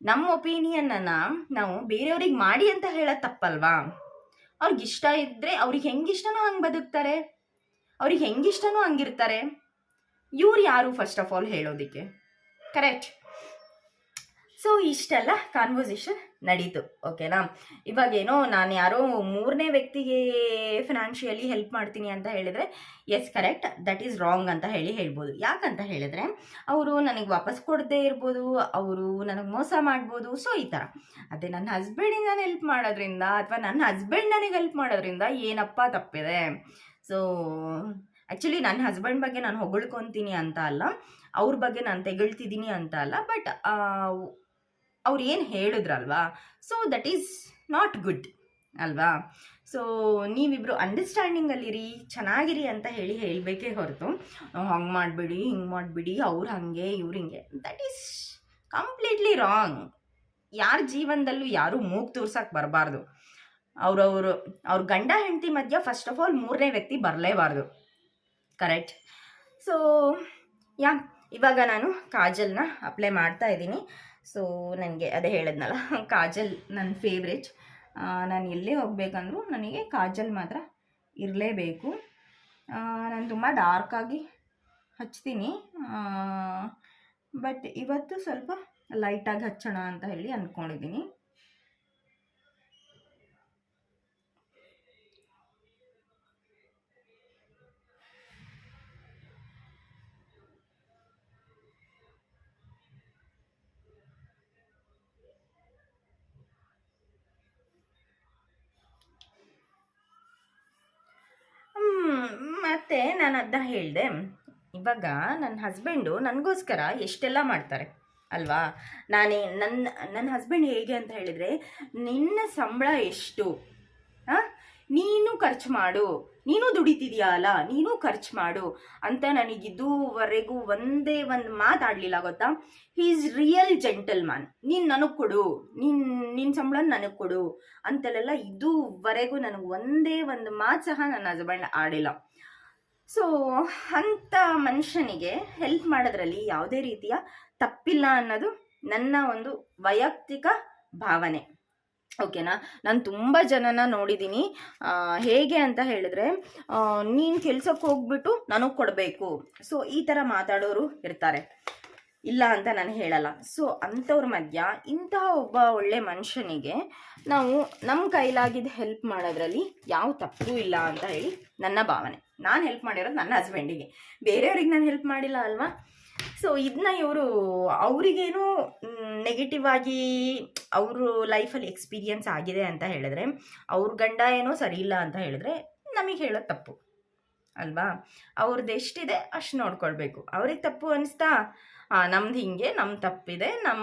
ನಮ್ಮ ಒಪಿನಿಯನ್ನನ್ನು ನಾವು ಬೇರೆಯವ್ರಿಗೆ ಮಾಡಿ ಅಂತ ಹೇಳೋದು ತಪ್ಪಲ್ವಾ? ಅವ್ರಿಗೆ ಇಷ್ಟ ಇದ್ದರೆ ಅವ್ರಿಗೆ ಹೆಂಗಿಷ್ಟನೋ ಹಂಗೆ ಬದುಕ್ತಾರೆ. ಅವ್ರಿಗೆ ಹೆಂಗಿಷ್ಟನೋ ಹಂಗಿರ್ತಾರೆ. ಇವ್ರು ಯಾರು ಫಸ್ಟ್ ಆಫ್ ಆಲ್ ಹೇಳೋದಕ್ಕೆ? ಕರೆಕ್ಟ್ ಸೊ ಇಷ್ಟೆಲ್ಲ ಕಾನ್ವರ್ಸೇಷನ್ ನಡೀತು ಓಕೆನಾ ಇವಾಗ ಏನೋ ನಾನು ಯಾರೋ ಮೂರನೇ ವ್ಯಕ್ತಿಗೆ ಫಿನಾನ್ಷಿಯಲಿ ಹೆಲ್ಪ್ ಮಾಡ್ತೀನಿ ಅಂತ ಹೇಳಿದರೆ yes correct that is wrong ಅಂತ ಹೇಳಿ ಹೇಳ್ಬೋದು. ಯಾಕಂತ ಹೇಳಿದ್ರೆ, ಅವರು ನನಗೆ ವಾಪಸ್ ಕೊಡದೇ ಇರ್ಬೋದು, ಅವರು ನನಗೆ ಮೋಸ ಮಾಡ್ಬೋದು ಸೊ ಈ ಥರ ಅದೇ ನನ್ನ ಹಸ್ಬೆಂಡಿಗೆ ನಾನು ಹೆಲ್ಪ್ ಮಾಡೋದ್ರಿಂದ ಅಥವಾ ನನ್ನ ಹಸ್ಬೆಂಡ್ ನನಗೆ ಹೆಲ್ಪ್ ಮಾಡೋದ್ರಿಂದ ಏನಪ್ಪ ತಪ್ಪಿದೆ? ಸೊ ಆ್ಯಕ್ಚುಲಿ ನನ್ನ ಹಸ್ಬೆಂಡ್ ಬಗ್ಗೆ ನಾನು ಹೊಗಳ್ಕೊತೀನಿ ಅಂತ ಅಲ್ಲ, ಅವ್ರ ಬಗ್ಗೆ ನಾನು ತೆಗಳ್ತಿದ್ದೀನಿ ಅಂತ ಅಲ್ಲ ಬಟ್ ಅವ್ರು ಏನು ಹೇಳಿದ್ರಲ್ವಾ? So that is not good ಅಲ್ವಾ? ಸೊ ನೀವಿಬ್ರು ಅಂಡರ್ಸ್ಟ್ಯಾಂಡಿಂಗಲ್ಲಿರಿ ಚೆನ್ನಾಗಿರಿ ಅಂತ ಹೇಳಿ ಹೇಳಬೇಕೇ ಹೊರತು. ಹಂಗೆ ಮಾಡಿಬಿಡಿ, ಹಿಂಗೆ ಮಾಡಿಬಿಡಿ, ಅವ್ರು ಹಾಗೆ, ಇವ್ರು ಹಿಂಗೆ. ದಟ್ ಈಸ್ ಕಂಪ್ಲೀಟ್ಲಿ ರಾಂಗ್ ಯಾರ ಜೀವನದಲ್ಲೂ ಯಾರೂ ಮೂಗು ತೋರ್ಸಕ್ಕೆ ಬರಬಾರ್ದು. ಅವ್ರವರು ಅವ್ರ ಗಂಡ ಹೆಂಡತಿ ಮಧ್ಯ ಫಸ್ಟ್ ಆಫ್ ಆಲ್ ಮೂರನೇ ವ್ಯಕ್ತಿ ಬರಲೇಬಾರ್ದು. ಕರೆಕ್ಟ್ ಸೊ ಯಾ ಇವಾಗ ನಾನು ಕಾಜಲ್ನ ಅಪ್ಲೈ ಮಾಡ್ತಾ ಇದ್ದೀನಿ. ಸೊ ನನಗೆ ಅದೇ ಹೇಳಿದ್ನಲ್ಲ, ಕಾಜಲ್ ನನ್ನ ಫೇವ್ರೇಟ್ ನಾನು ಎಲ್ಲೇ ಹೋಗಬೇಕಂದ್ರೂ ನನಗೆ ಕಾಜಲ್ ಮಾತ್ರ ಇರಲೇಬೇಕು. ನಾನು ತುಂಬ ಡಾರ್ಕಾಗಿ ಹಚ್ತೀನಿ. ಬಟ್ ಇವತ್ತು ಸ್ವಲ್ಪ ಲೈಟಾಗಿ ಹಚ್ಚೋಣ ಅಂತ ಹೇಳಿ ಅಂದ್ಕೊಂಡಿದ್ದೀನಿ ನಾನು ಅದನ್ನ ಹೇಳಿದೆ, ಇವಾಗ ನನ್ನ ಹಸ್ಬೆಂಡು ನನಗೋಸ್ಕರ ಎಷ್ಟೆಲ್ಲ ಮಾಡ್ತಾರೆ, ಅಲ್ವಾ? ನಾನೇ ನನ್ನ ನನ್ನ ಹಸ್ಬೆಂಡ್ ಹೇಗೆ ಅಂತ ಹೇಳಿದರೆ ನಿನ್ನ ಸಂಬಳ ಎಷ್ಟು, ಹಾಂ? ನೀನು ಖರ್ಚು ಮಾಡು, ನೀನು ದುಡಿತಿದ್ಯಾ ಅಲ್ಲ ನೀನು ಖರ್ಚು ಮಾಡು ಅಂತ ನನಗಿದುವರೆಗೂ ಒಂದೇ ಒಂದು ಮಾತಾಡಲಿಲ್ಲ ಗೊತ್ತಾ? He is real gentleman ನೀನು ನನಗೆ ಕೊಡು ನಿನ್ನ ನಿನ್ನ ಸಂಬಳ ನನಗೆ ಕೊಡು ಅಂತೆಲ್ಲ ಇದುವರೆಗೂ ನನಗೆ ಒಂದೇ ಒಂದು ಮಾತು ಸಹ ನನ್ನ ಹಸ್ಬೆಂಡ್ ಆಡಿಲ್ಲ. ಸೊ ಅಂಥ ಮನುಷ್ಯನಿಗೆ ಹೆಲ್ಪ್ ಮಾಡೋದ್ರಲ್ಲಿ ಯಾವುದೇ ರೀತಿಯ ತಪ್ಪಿಲ್ಲ ಅನ್ನೋದು ನನ್ನ ಒಂದು ವೈಯಕ್ತಿಕ ಭಾವನೆ. ಓಕೆನಾ ನಾನು ತುಂಬ ಜನನ ನೋಡಿದ್ದೀನಿ ಹೇಗೆ ಅಂತ ಹೇಳಿದ್ರೆ ನೀನು ಕೆಲ್ಸಕ್ಕೆ ಹೋಗ್ಬಿಟ್ಟು ನನಗೆ ಕೊಡಬೇಕು. ಸೊ ಈ ಥರ ಮಾತಾಡೋರು ಇರ್ತಾರೆ. ಇಲ್ಲ ಅಂತ ನಾನು ಹೇಳಲ್ಲ. ಸೊ ಅಂಥವ್ರ ಮಧ್ಯ ಇಂತಹ ಒಬ್ಬ ಒಳ್ಳೆ ಮನುಷ್ಯನಿಗೆ ನಾವು ನಮ್ಮ ಕೈಲಾಗಿದ್ದ ಹೆಲ್ಪ್ ಮಾಡೋದ್ರಲ್ಲಿ ಯಾವ ತಪ್ಪು ಇಲ್ಲ ಅಂತ ಹೇಳಿ ನನ್ನ ಭಾವನೆ. ನಾನು ಹೆಲ್ಪ್ ಮಾಡಿರೋದು ನನ್ನ ಹಸ್ಬೆಂಡಿಗೆ ಬೇರೆಯವ್ರಿಗೆ ನಾನು ಹೆಲ್ಪ್ ಮಾಡಿಲ್ಲ ಅಲ್ವಾ? ಸೊ ಇದನ್ನ ಇವರು, ಅವರಿಗೇನು ನೆಗೆಟಿವ್ ಆಗಿ ಅವರು ಲೈಫಲ್ಲಿ ಎಕ್ಸ್ಪೀರಿಯನ್ಸ್ ಆಗಿದೆ ಅಂತ ಹೇಳಿದ್ರೆ, ಅವ್ರ ಗಂಡ ಏನೋ ಸರಿ ಇಲ್ಲ ಅಂತ ಹೇಳಿದ್ರೆ ನಮಗೆ ಹೇಳೋದು ತಪ್ಪು. ಅಲ್ವಾ? ಅವ್ರದ್ದು ಎಷ್ಟಿದೆ ಅಷ್ಟು ನೋಡ್ಕೊಳ್ಬೇಕು. ಅವ್ರಿಗೆ ತಪ್ಪು ಅನಿಸ್ತಾ ನಮ್ದು ಹಿಂಗೆ ನಮ್ಮ ತಪ್ಪಿದೆ ನಮ್ಮ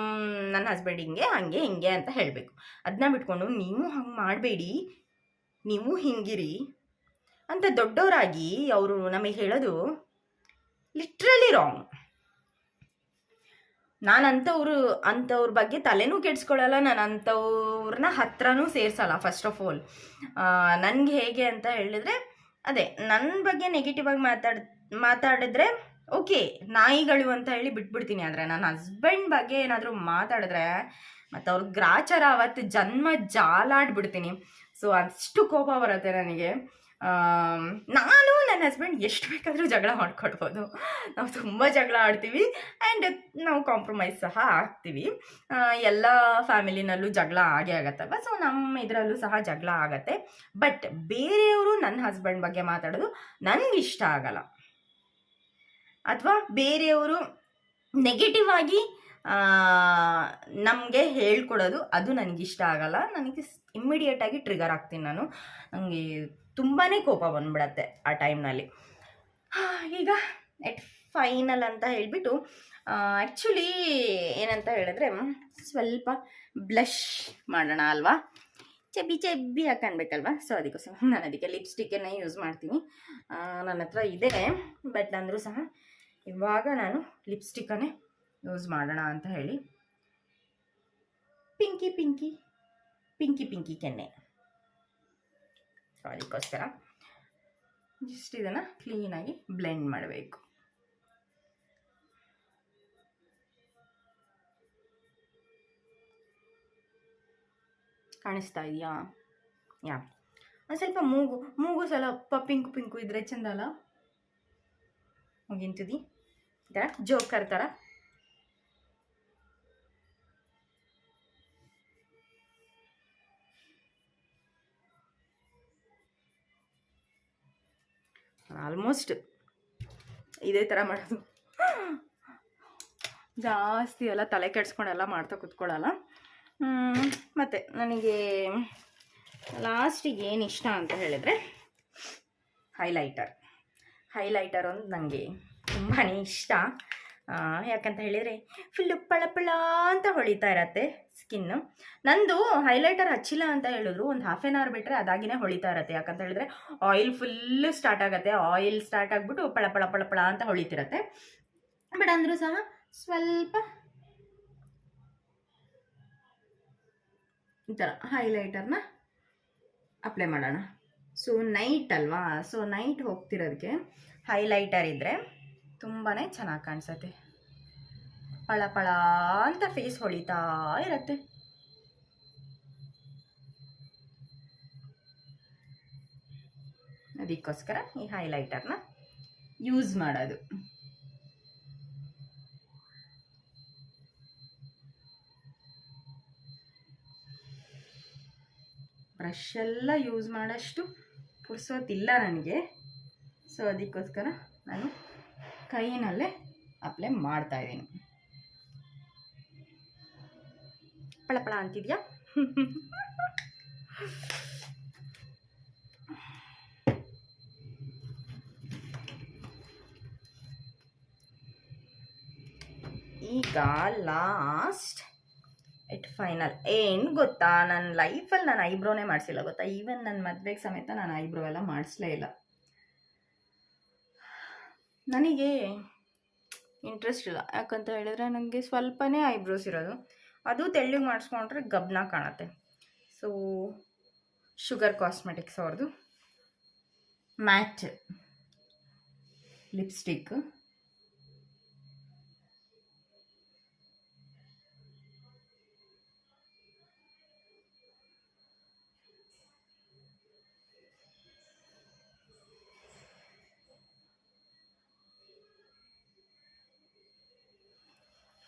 ನನ್ನ ಹಸ್ಬೆಂಡ್ ಹಿಂಗೆ, ಹಂಗೆ, ಹಿಂಗೆ ಅಂತ ಹೇಳಬೇಕು. ಅದನ್ನ ಬಿಟ್ಕೊಂಡು ನೀವು ಹಂಗೆ ಮಾಡಬೇಡಿ, ನೀವು ಹಿಂಗಿರಿ ಅಂತ ದೊಡ್ಡವರಾಗಿ ಅವರು ನಮಗೆ ಹೇಳೋದು ಲಿಟ್ರಲಿ ರಾಂಗ್ ನಾನು ಅಂಥವ್ರು, ಅಂಥವ್ರ ಬಗ್ಗೆ ತಲೆನೂ ಕೆಡಿಸ್ಕೊಳ್ಳಲ್ಲ ನಾನು ಅಂಥವ್ರನ್ನ ಹತ್ರನೂ ಸೇರಿಸಲ್ಲ ಫಸ್ಟ್ ಆಫ್ ಆಲ್ ನನಗೆ ಹೇಗೆ ಅಂತ ಹೇಳಿದ್ರೆ, ಅದೇ ನನ್ನ ಬಗ್ಗೆ ನೆಗೆಟಿವ್ ಆಗಿ ಮಾತಾಡ್, ಮಾತಾಡಿದ್ರೆ ಓಕೆ ನಾಯಿಗಳು ಅಂತ ಹೇಳಿ ಬಿಟ್ಬಿಡ್ತೀನಿ. ಆದರೆ ನನ್ನ ಹಸ್ಬೆಂಡ್ ಬಗ್ಗೆ ಏನಾದರೂ ಮಾತಾಡಿದ್ರೆ, ಮತ್ತು ಅವ್ರ ಗ್ರಾಚಾರ ಅವತ್ತು ಜನ್ಮ ಜಾಲಾಡ್ಬಿಡ್ತೀನಿ. ಸೊ ಅಷ್ಟು ಕೋಪ ಬರುತ್ತೆ ನನಗೆ. ನಾನು ನನ್ನ ಹಸ್ಬೆಂಡ್ ಎಷ್ಟು ಬೇಕಾದರೂ ಜಗಳ ಮಾಡ್ಕೊಡ್ಬೋದು ನಾವು ತುಂಬ ಜಗಳ ಆಡ್ತೀವಿ ಆ್ಯಂಡ್ ನಾವು ಕಾಂಪ್ರಮೈಸ್ ಸಹ ಆಗ್ತೀವಿ. ಎಲ್ಲ ಫ್ಯಾಮಿಲಿನಲ್ಲೂ ಜಗಳ ಆಗೇ ಆಗತ್ತಲ್ವ? ಸೊ ನಮ್ಮ ಇದರಲ್ಲೂ ಸಹ ಜಗಳ ಆಗತ್ತೆ. ಬಟ್ ಬೇರೆಯವರು ನನ್ನ ಹಸ್ಬೆಂಡ್ ಬಗ್ಗೆ ಮಾತಾಡೋದು ನನಗೆ ಇಷ್ಟ ಆಗಲ್ಲ. ಅಥವಾ ಬೇರೆಯವರು ನೆಗೆಟಿವ್ ಆಗಿ ನಮಗೆ ಹೇಳ್ಕೊಡೋದು ಅದು ನನಗಿಷ್ಟ ಆಗಲ್ಲ. ನನಗೆ ಇಮ್ಮಿಡಿಯೇಟಾಗಿ ಟ್ರಿಗರ್ ಆಗ್ತೀನಿ ನಾನು. ನನಗೆ ತುಂಬಾ ಕೋಪ ಬಂದ್ಬಿಡತ್ತೆ ಆ ಟೈಮ್ನಲ್ಲಿ. ಈಗ ಎಟ್ ಫೈನಲ್ ಅಂತ ಹೇಳಿಬಿಟ್ಟು ಆ್ಯಕ್ಚುಲಿ ಏನಂತ ಹೇಳಿದ್ರೆ, ಸ್ವಲ್ಪ ಬ್ಲಷ್ ಮಾಡೋಣ ಅಲ್ವಾ? ಚಬ್ಬಿ ಚಬ್ಬಿ ಹಾಕನ್ಬೇಕಲ್ವಾ? ಸೊ ಅದಕ್ಕೋಸ್ಕರ ನಾನು ಅದಕ್ಕೆ ಲಿಪ್ಸ್ಟಿಕ್ಕನ್ನು ಯೂಸ್ ಮಾಡ್ತೀನಿ. ನನ್ನ ಹತ್ರ ಇದೆ ಬಟ್ ಅಂದರೂ ಸಹ ಇವಾಗ ನಾನು ಲಿಪ್ಸ್ಟಿಕ್ಕನ್ನೇ ಯೂಸ್ ಮಾಡೋಣ ಅಂತ ಹೇಳಿ. ಪಿಂಕಿ ಪಿಂಕಿ ಪಿಂಕಿ ಪಿಂಕಿ ಕೆನ್ನೆ. ಅದಕ್ಕೋಸ್ಕರ ಜಸ್ಟ್ ಇದನ್ನು ಕ್ಲೀನಾಗಿ ಬ್ಲೆಂಡ್ ಮಾಡಬೇಕು. ಕಾಣಿಸ್ತಾ ಇದೆಯಾ? ಯಾ. ಒಂದು ಸ್ವಲ್ಪ ಮೂಗು ಮೂಗು ಸ್ವಲ್ಪ ಪಿಂಕು ಪಿಂಕು ಇದ್ರೆ ಚಂದ ಅಲ್ಲ? ಮುಗಿಂತದಿ. ಜೋಕರ್ ಥರ ಆಲ್ಮೋಸ್ಟ್ ಇದೇ ಥರ ಮಾಡೋದು. ಜಾಸ್ತಿ ಎಲ್ಲ ತಲೆ ಕೆಡ್ಸ್ಕೊಂಡೆಲ್ಲ ಮಾಡ್ತಾ ಕೂತ್ಕೊಳ್ಳಲ್ಲ. ಮತ್ತು ನನಗೆ ಲಾಸ್ಟಿಗೆ ಏನು ಇಷ್ಟ ಅಂತ ಹೇಳಿದರೆ ಹೈಲೈಟರ್ ಹೈಲೈಟರ್ ಒಂದು ನನಗೆ ತುಂಬಾ ಇಷ್ಟ. ಯಾಕಂತ ಹೇಳಿದರೆ ಫುಲ್ಲು ಪಳಪಳ ಪಳ ಅಂತ ಹೊಳಿತಾ ಇರತ್ತೆ ಸ್ಕಿನ್ನು ನಂದು ಹೈಲೈಟರ್ ಹಚ್ಚಿಲ್ಲ ಅಂತ ಹೇಳಿದ್ರು, ಒಂದು ಹಾಫ್ ಆನ್ ಅವರ್ ಬಿಟ್ಟರೆ ಅದಾಗಿನೇ ಹೊಳಿತಾ ಇರತ್ತೆ. ಯಾಕಂತ ಹೇಳಿದ್ರೆ ಆಯಿಲ್ ಫುಲ್ಲು ಸ್ಟಾರ್ಟ್ ಆಗುತ್ತೆ. ಆಯಿಲ್ ಸ್ಟಾರ್ಟ್ ಆಗಿಬಿಟ್ಟು ಪಳಪಳ ಪಳ ಪಳ ಪಳ ಅಂತ ಹೊಳಿತಿರತ್ತೆ. ಬಟ್ ಅಂದರೂ ಸಹ ಸ್ವಲ್ಪ ಈ ಥರ ಹೈಲೈಟರ್ನ ಅಪ್ಲೈ ಮಾಡೋಣ. ಸೊ ನೈಟ್ ಅಲ್ವಾ? ಸೊ ನೈಟ್ ಹೋಗ್ತಿರೋದಕ್ಕೆ ಹೈಲೈಟರ್ ಇದ್ದರೆ ತುಂಬಾ ಚೆನ್ನಾಗಿ ಕಾಣಿಸುತ್ತೆ. ಪಳ ಪಳ ಅಂತ ಫೇಸ್ ಹೊಳಿತಾ ಇರತ್ತೆ. ಅದಕ್ಕೋಸ್ಕರ ಈ ಹೈಲೈಟರ್ನ ಯೂಸ್ ಮಾಡೋದು. ಬ್ರಷ್ ಎಲ್ಲ ಯೂಸ್ ಮಾಡೋಷ್ಟು ಪುರ್ಸೋತಿಲ್ಲ ನನಗೆ. ಸೊ ಅದಕ್ಕೋಸ್ಕರ ನಾನು ಕೈನಲ್ಲೇ ಅಪ್ಲೈ ಮಾಡ್ತಾ ಮಾಡ್ತಾಯಿದ್ದೀನಿ ಪಳಪಳ ಅಂತಿದ್ಯಾ? ಈಗ ಲಾಸ್ಟ್ ಇಟ್ ಫೈನಲ್ ಏನು ಗೊತ್ತಾ? ನನ್ನ ಲೈಫಲ್ಲಿ ನಾನು ಐಬ್ರೋನೇ ಮಾಡಿಸಿಲ್ಲ ಗೊತ್ತಾ? ಈವನ್ ನನ್ನ ಮದುವೆಗೆ ಸಮೇತ ನಾನು ಐಬ್ರೋ ಎಲ್ಲ ಮಾಡಿಸ್ಲೇ ಇಲ್ಲ. ನನಗೆ ಇಂಟ್ರೆಸ್ಟ್ ಇಲ್ಲ. ಯಾಕಂತ ಹೇಳಿದ್ರೆ ನನಗೆ ಸ್ವಲ್ಪನೇ ಐಬ್ರೋಸ್ ಇರೋದು. ಅದು ತೆಳ್ಳಗೆ ಮಾಡಿಸ್ಕೊಂಡ್ರೆ ಗಬ್ನ ಕಾಣುತ್ತೆ. ಸೊ ಶುಗರ್ ಕಾಸ್ಮೆಟಿಕ್ಸ್ ಅವ್ರದ್ದು ಮ್ಯಾಟ್ ಲಿಪ್ಸ್ಟಿಕ್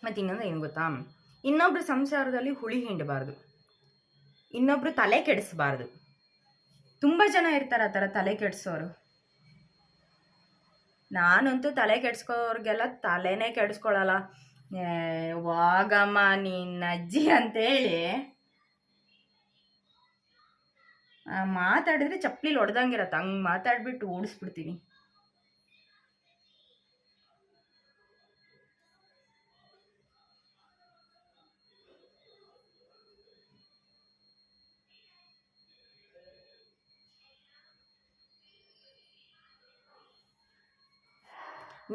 ಮತ್ತು ಇನ್ನೊಂದು ಏನು ಗೊತ್ತಾ? ಇನ್ನೊಬ್ರು ಸಂಸಾರದಲ್ಲಿ ಹುಳಿ ಹಿಂಡಬಾರ್ದು. ಇನ್ನೊಬ್ಬರು ತಲೆ ಕೆಡಿಸಬಾರ್ದು. ತುಂಬ ಜನ ಇರ್ತಾರೆ ಆ ಥರ ತಲೆ ಕೆಡಿಸೋರು. ನಾನಂತೂ ತಲೆ ಕೆಡಿಸ್ಕೋರ್ಗೆಲ್ಲ ತಲೆನೇ ಕೆಡಿಸ್ಕೊಳ್ಳಲ್ಲ ವಾಗಮ್ಮ ನಿನ್ನ ಅಜ್ಜಿ ಅಂತೇಳಿ ಮಾತಾಡಿದ್ರೆ ಚಪ್ಪಲಿಲಿ ಹೊಡೆದಂಗಿರತ್ತೆ ಹಂಗೆ ಮಾತಾಡ್ಬಿಟ್ಟು ಓಡಿಸ್ಬಿಡ್ತೀನಿ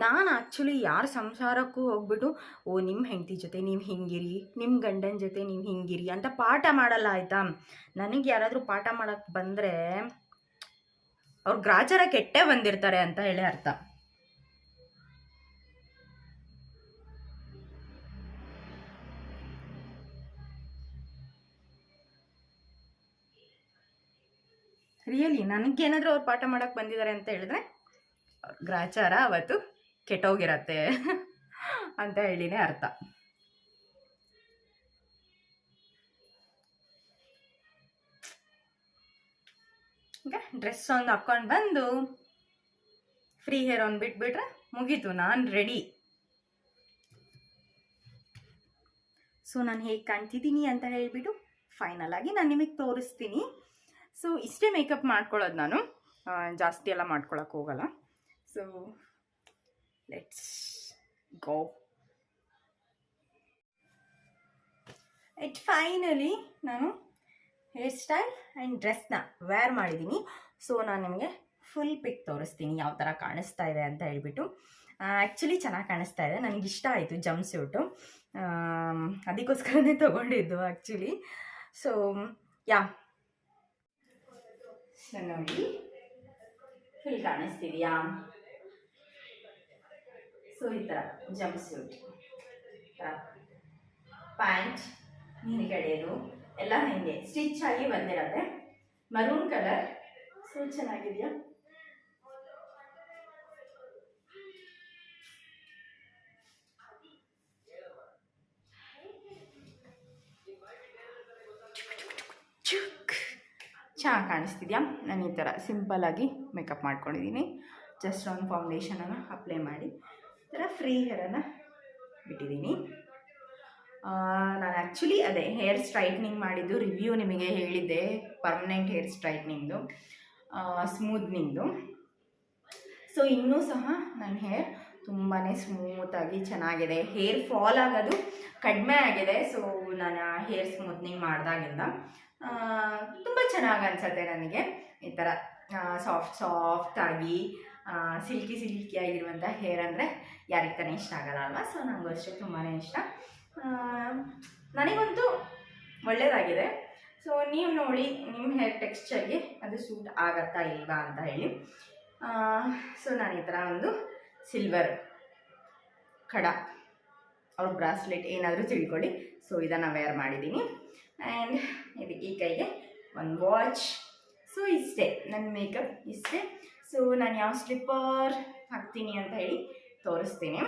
ನಾನು ಆ್ಯಕ್ಚುಲಿ ಯಾರ ಸಂಸಾರಕ್ಕೂ ಹೋಗ್ಬಿಟ್ಟು, ಓ ನಿಮ್ಮ ಹೆಂಡತಿ ಜೊತೆ ನೀವು ಹಿಂಗಿರಿ ನಿಮ್ಮ ಗಂಡನ ಜೊತೆ ನೀವು ಹಿಂಗಿರಿ ಅಂತ ಪಾಠ ಮಾಡಲ್ಲ ಆಯಿತಾ? ನನಗೆ ಯಾರಾದರೂ ಪಾಠ ಮಾಡೋಕ್ಕೆ ಬಂದರೆ ಅವ್ರು ಗ್ರಾಚಾರ ಕೆಟ್ಟೆ ಬಂದಿರ್ತಾರೆ ಅಂತ ಹೇಳಿ ಅರ್ಥ. ರಿಯಲಿ ನನಗೇನಾದರೂ ಅವ್ರು ಪಾಠ ಮಾಡೋಕ್ಕೆ ಬಂದಿದ್ದಾರೆ ಅಂತ ಹೇಳಿದ್ರೆ ಗ್ರಾಚಾರ ಅವತ್ತು ಕೆಟ್ಟೋಗಿರತ್ತೆ ಅಂತ ಹೇಳಿನೇ ಅರ್ಥ. ಈಗ ಡ್ರೆಸ್ ಒಂದು ಹಾಕ್ಕೊಂಡು ಬಂದು ಫ್ರೀ ಹೇರ್ ಒಂದು ಬಿಟ್ಬಿಟ್ರೆ ಮುಗೀತು, ನಾನು ರೆಡಿ ಸೊ ನಾನು ಹೇಗೆ ಕಾಣ್ತಿದ್ದೀನಿ ಅಂತ ಹೇಳಿಬಿಟ್ಟು ಫೈನಲ್ ಆಗಿ ನಾನು ನಿಮಗೆ ತೋರಿಸ್ತೀನಿ. ಸೊ ಇಷ್ಟೇ ಮೇಕಪ್ ಮಾಡ್ಕೊಳ್ಳೋದು ನಾನು. ಜಾಸ್ತಿ ಎಲ್ಲ ಮಾಡ್ಕೊಳಕ್ಕೆ ಹೋಗಲ್ಲ. So let's go it finally ನಾನು ಹೇರ್ ಸ್ಟೈಲ್ ಆ್ಯಂಡ್ ಡ್ರೆಸ್ನ ವೇರ್ ಮಾಡಿದ್ದೀನಿ. ಸೊ ನಾನು ನಿಮಗೆ ಫುಲ್ ಪಿಕ್ ತೋರಿಸ್ತೀನಿ ಯಾವ ಥರ ಕಾಣಿಸ್ತಾ ಇದೆ ಅಂತ ಹೇಳ್ಬಿಟ್ಟು. ಆ್ಯಕ್ಚುಲಿ ಚೆನ್ನಾಗಿ ಕಾಣಿಸ್ತಾ ಇದೆ. ನನಗೆ ಇಷ್ಟ ಆಯಿತು ಜಂಪ್ ಸ್ಯೂಟು ಅದಕ್ಕೋಸ್ಕರನೇ ತೊಗೊಂಡಿದ್ದು ಆ್ಯಕ್ಚುಲಿ ಸೊ ಯಾ. ನೋಡಿ. ಫುಲ್ ಕಾಣಿಸ್ತಿದೆಯಾ? ಸೊ ಈ ಥರ ಜಂಪ್ ಸ್ಯೂಟ್ ಪ್ಯಾಂಟ್ ಹಿಂದ್ಗಡೆದು ಎಲ್ಲ ಹಿಂಗೆ, ಸ್ಟಿಚ್ ಆಗಿ ಬಂದಿರತ್ತೆ. ಮರೂನ್ ಕಲರ್ ಸೊ ಚೆನ್ನಾಗಿದೆಯಾ? ಚೆನ್ನಾಗಿ ಕಾಣಿಸ್ತಿದ್ಯಾ? ನಾನು ಈ ಥರ ಸಿಂಪಲ್ಲಾಗಿ ಮೇಕಪ್ ಮಾಡ್ಕೊಂಡಿದ್ದೀನಿ ಜಸ್ಟ್ ಒಂದು ಫೌಂಡೇಶನನ್ನು ಅಪ್ಲೈ ಮಾಡಿ. ಥರ ಫ್ರೀ ಹೇರನ್ನು ಬಿಟ್ಟಿದ್ದೀನಿ. ನಾನು ಆ್ಯಕ್ಚುಲಿ ಅದೇ ಹೇರ್ ಸ್ಟ್ರೈಟ್ನಿಂಗ್ ಮಾಡಿದ್ದು ರಿವ್ಯೂ ನಿಮಗೆ ಹೇಳಿದ್ದೆ ಪರ್ಮನೆಂಟ್ ಹೇರ್ ಸ್ಟ್ರೈಟ್ನಿಂಗ್ದು ಸ್ಮೂತ್ನಿಂಗ್ದು ಸೊ ಇನ್ನೂ ಸಹ ನನ್ನ ಹೇರ್ ತುಂಬಾ ಸ್ಮೂತಾಗಿ ಚೆನ್ನಾಗಿದೆ. ಹೇರ್ ಫಾಲ್ ಆಗೋದು ಕಡಿಮೆ ಆಗಿದೆ ಸೊ ನಾನು ಹೇರ್ ಸ್ಮೂತ್ನಿಂಗ್ ಮಾಡಿದಾಗಿಂದ ತುಂಬ ಚೆನ್ನಾಗಿ ಅನಿಸುತ್ತೆ ನನಗೆ. ಈ ಥರ ಸಾಫ್ಟ್ ಸಾಫ್ಟಾಗಿ ಸಿಲ್ಕಿ ಸಿಲ್ಕಿ ಆಗಿರುವಂಥ ಹೇರ್ ಅಂದರೆ ಯಾರಿಗೆ ತಾನೇ ಇಷ್ಟ ಆಗಲ್ಲ ಅಲ್ವಾ? ಸೊ ನನಗೂ ಅಷ್ಟೇ ತುಂಬಾ ಇಷ್ಟ. ನನಗಂತೂ ಒಳ್ಳೆಯದಾಗಿದೆ ಸೊ ನೀವು ನೋಡಿ ನಿಮ್ಮ ಹೇರ್ ಟೆಕ್ಸ್ಚರ್ಗೆ ಅದು ಸೂಟ್ ಆಗತ್ತಾ ಇಲ್ವಾ ಅಂತ ಹೇಳಿ. ಸೊ ನಾನು ಈ ಥರ ಒಂದು ಸಿಲ್ವರ್ ಕಡ ಅವ್ರ ಬ್ರಾಸ್ಲೆಟ್ ಏನಾದರೂ ತಿಳ್ಕೊಳ್ಳಿ. ಸೊ ಇದನ್ನು ವೇರ್ ಮಾಡಿದ್ದೀನಿ ಆ್ಯಂಡ್ ಇದು ಈ ಕೈಗೆ ಒಂದು ವಾಚ್ ಸೊ ಇಷ್ಟೇ. ನನ್ನ ಮೇಕಪ್ ಇಷ್ಟೇ. ಸೊ ನಾನು ಯಾವ ಸ್ಲಿಪ್ಪರ್ ಹಾಕ್ತೀನಿ ಅಂತ ಹೇಳಿ ತೋರಿಸ್ತೀನಿ.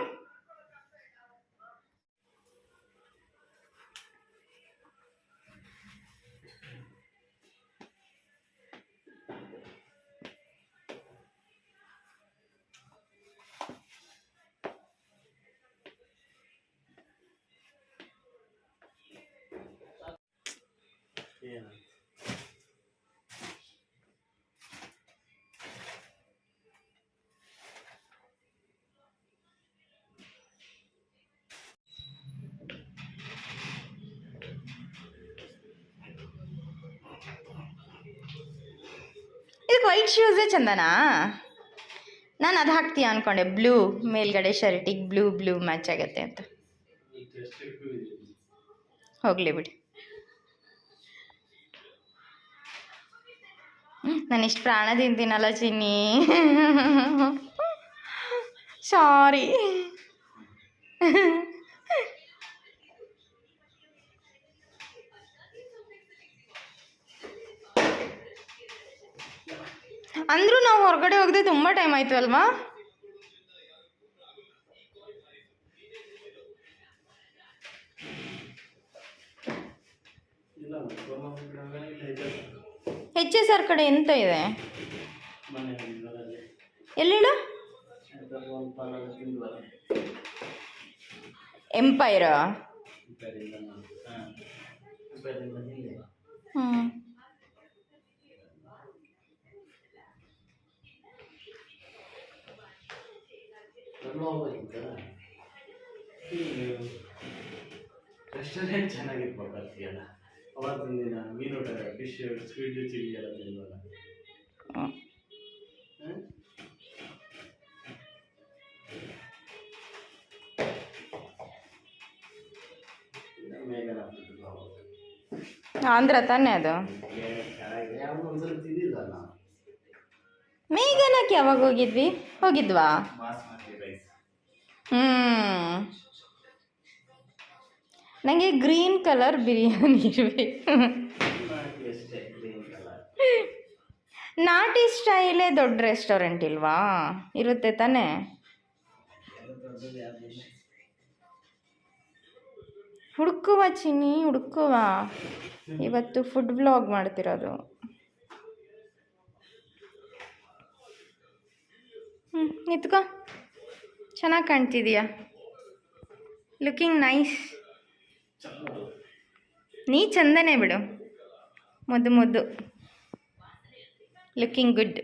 ಏನು ವೈಟ್ ಶೂಸೇ ಚಂದನಾ? ನಾನು ಅದು ಹಾಕ್ತೀಯ ಅಂದ್ಕೊಂಡೆ ಬ್ಲೂ ಮೇಲ್ಗಡೆ ಶರ್ಟಿಗೆ ಬ್ಲೂ ಬ್ಲೂ ಮ್ಯಾಚ್ ಆಗುತ್ತೆ ಅಂತ. ಹೋಗಲಿ ಬಿಡಿ. ನಾನು ಇಷ್ಟು ಪ್ರಾಣ ತಿಂತೀನಲ್ಲ ಚಿನ್ನಿ. ಸಾರಿ ಅಂದರೂ ನಾವು ಹೊರಗಡೆ ಹೋಗದೆ ತುಂಬ ಟೈಮ್ ಆಯಿತು ಅಲ್ವಾ? ಎಚ್ ಎಸ್ ಆರ್ ಕಡೆ ಎಂತ ಇದೆ? ಎಲ್ಲಿಡ? ಎಂಪೈರಾ ಉಪ್ಪರಿಂದ ಹಾಂ ಉಪ್ಪರಿಂದ ಹಿಂದೆ ಹ್ಞೂ ರೆಸ್ಟೋರೆಂಟ್ ಚೆನ್ನಾಗಿರ್ಬೇಕಲ್ಲ ಅವತ್ತಿನ ದಿನ ಮೀನೂಟ ಫಿಶ್ ಸ್ವೀಟ್ ಚಿಲ್ಲಿ ಎಲ್ಲ ಮೇಘನ ಆಂಧ್ರ ತಾನೇ ಅದು? ಮೇಘನಕ್ಕೆ ಯಾವಾಗ ಹೋಗಿದ್ವಿ? ಹೋಗಿದ್ವಾ? ಹ್ಞೂ ನನಗೆ ಗ್ರೀನ್ ಕಲರ್ ಬಿರಿಯಾನಿ ನಾಟಿ ಸ್ಟೈಲೇ ದೊಡ್ಡ ರೆಸ್ಟೋರೆಂಟ್ ಇಲ್ವಾ? ಇರುತ್ತೆ ತಾನೇ. ಹುಡ್ಕುವ ಚಿನ್ನಿ, ಹುಡುಕುವ. ಇವತ್ತು ಫುಡ್ ವ್ಲಾಗ್ ಮಾಡ್ತಿರೋದು. ಹ್ಞೂ ನಿತ್ಕೋ. ಚೆನ್ನಾಗಿ ಕಾಣ್ತಿದೀಯಾ? ಲುಕಿಂಗ್ ನೈಸ್ ನೀ ಚಂದನೇ ಬಿಡು. ಮುದ್ದು ಮುದ್ದು. Looking good